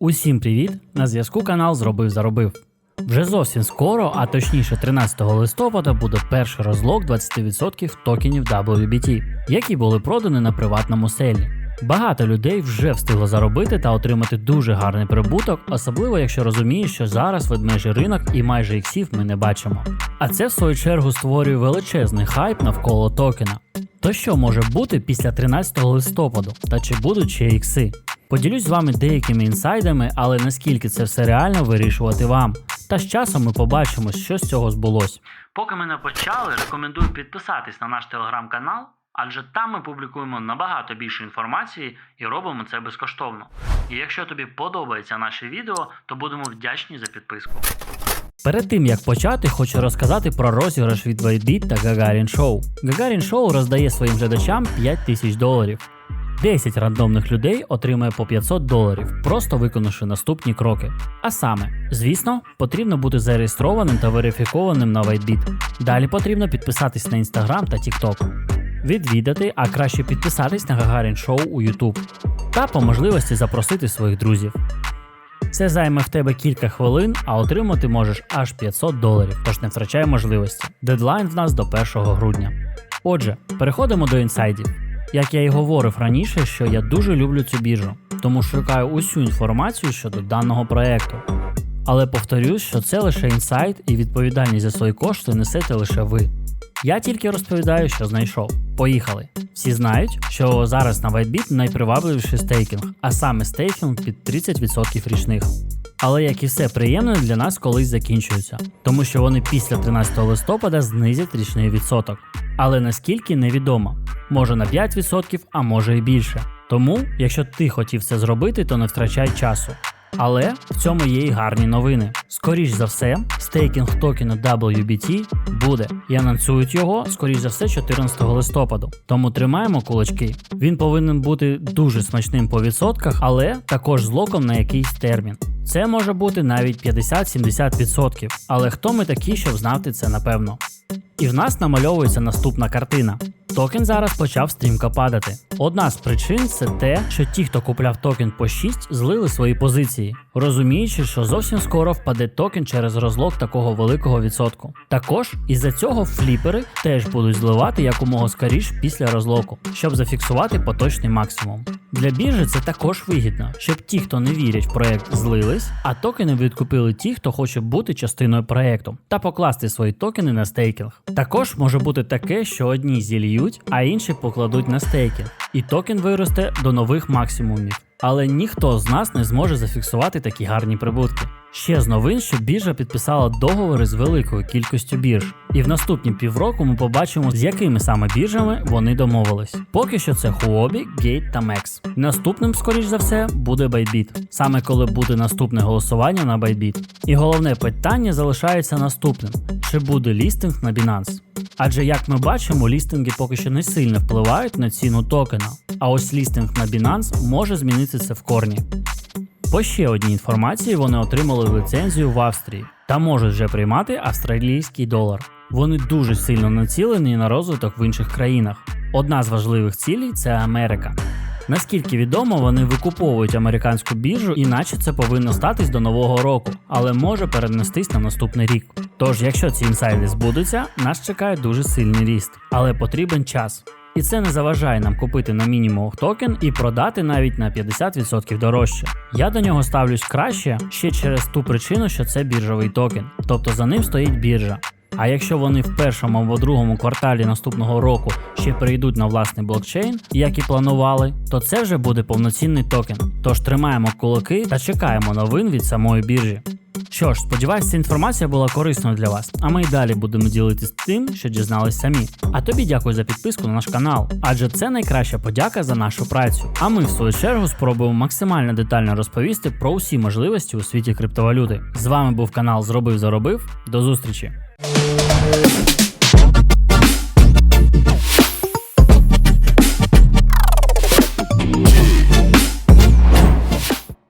Усім привіт! На зв'язку канал Зробив Заробив. Вже зовсім скоро, а точніше 13 листопада, буде перший розлог 20% токенів WBT, які були продані на приватному селі. Багато людей вже встигло заробити та отримати дуже гарний прибуток, особливо якщо розумієш, що зараз ведмежий ринок і майже іксів ми не бачимо. А це в свою чергу створює величезний хайп навколо токена. То що може бути після 13 листопаду, та чи будуть ще ікси? Поділюсь з вами деякими інсайдами, але наскільки це все реально вирішувати вам. Та з часом ми побачимо, що з цього збулось. Поки ми не почали, рекомендую підписатись на наш телеграм-канал, адже там ми публікуємо набагато більше інформації і робимо це безкоштовно. І якщо тобі подобається наше відео, то будемо вдячні за підписку. Перед тим як почати, хочу розказати про розіграш від Whitebit та Gagarin Show. Gagarin Show роздає своїм глядачам 5 тисяч доларів. 10 рандомних людей отримає по 500 доларів, просто виконавши наступні кроки. А саме, звісно, потрібно бути зареєстрованим та верифікованим на Whitebit. Далі потрібно підписатись на Instagram та TikTok. Відвідати, а краще підписатись на Gagarin Show у YouTube. Та по можливості запросити своїх друзів. Це займе в тебе кілька хвилин, а отримати можеш аж 500 доларів, тож не втрачай можливості. Дедлайн в нас до 1 грудня. Отже, переходимо до інсайдів. Як я і говорив раніше, що я дуже люблю цю біржу, тому шукаю усю інформацію щодо даного проекту. Але повторюсь, що це лише інсайт і відповідальність за свої кошти несете лише ви. Я тільки розповідаю, що знайшов. Поїхали. Всі знають, що зараз на WhiteBit найпривабливіший стейкінг, а саме стейкінг під 30% річних. Але як і все приємне для нас колись закінчується, тому що вони після 13 листопада знизять річний відсоток. Але наскільки невідомо, може на 5%, а може і більше. Тому, якщо ти хотів це зробити, то не втрачай часу. Але в цьому є і гарні новини. Скоріш за все, стейкінг токену WBT буде і анонсують його, скоріш за все, 14 листопаду. Тому тримаємо кулачки. Він повинен бути дуже смачним по відсотках, але також з локом на якийсь термін. Це може бути навіть 50-70%. Але хто ми такі, щоб знати це напевно? І в нас намальовується наступна картина. Токен зараз почав стрімко падати. Одна з причин це те, що ті, хто купляв токен по 6, злили свої позиції, розуміючи, що зовсім скоро впаде токен через розлог такого великого відсотку. Також із-за цього фліпери теж будуть зливати якомога скоріш після розлоку, щоб зафіксувати поточний максимум. Для біржі це також вигідно, щоб ті, хто не вірять в проект, злились, а токени відкупили ті, хто хоче бути частиною проекту, та покласти свої токени на стейкінг. Також може бути таке, що одні зільють, а інші покладуть на стейкінг, і токен виросте до нових максимумів. Але ніхто з нас не зможе зафіксувати такі гарні прибутки. Ще з новин, що біржа підписала договори з великою кількістю бірж, і в наступні півроку ми побачимо, з якими саме біржами вони домовились. Поки що це Huobi, Gate та Mex. Наступним, скоріш за все, буде Bybit, саме коли буде наступне голосування на Bybit. І головне питання залишається наступним: чи буде лістинг на Binance? Адже як ми бачимо, лістинги поки що не сильно впливають на ціну токена. А ось лістинг на Binance може змінити це в корні. По ще одній інформації вони отримали ліцензію в Австрії та можуть вже приймати австралійський долар. Вони дуже сильно націлені на розвиток в інших країнах. Одна з важливих цілей це Америка. Наскільки відомо, вони викуповують американську біржу, іначе це повинно статись до нового року, але може перенестись на наступний рік. Тож, якщо ці інсайди збудуться, нас чекає дуже сильний ріст, але потрібен час. І це не заважає нам купити на мінімум токен і продати навіть на 50% дорожче. Я до нього ставлюсь краще ще через ту причину, що це біржовий токен, тобто за ним стоїть біржа. А якщо вони в першому або другому кварталі наступного року ще перейдуть на власний блокчейн, як і планували, то це вже буде повноцінний токен. Тож тримаємо кулаки та чекаємо новин від самої біржі. Що ж, сподіваюся, ця інформація була корисною для вас, а ми й далі будемо ділитись тим, що дізнались самі. А тобі дякую за підписку на наш канал, адже це найкраща подяка за нашу працю. А ми, в свою чергу, спробуємо максимально детально розповісти про усі можливості у світі криптовалюти. З вами був канал Зробив Заробив. До зустрічі!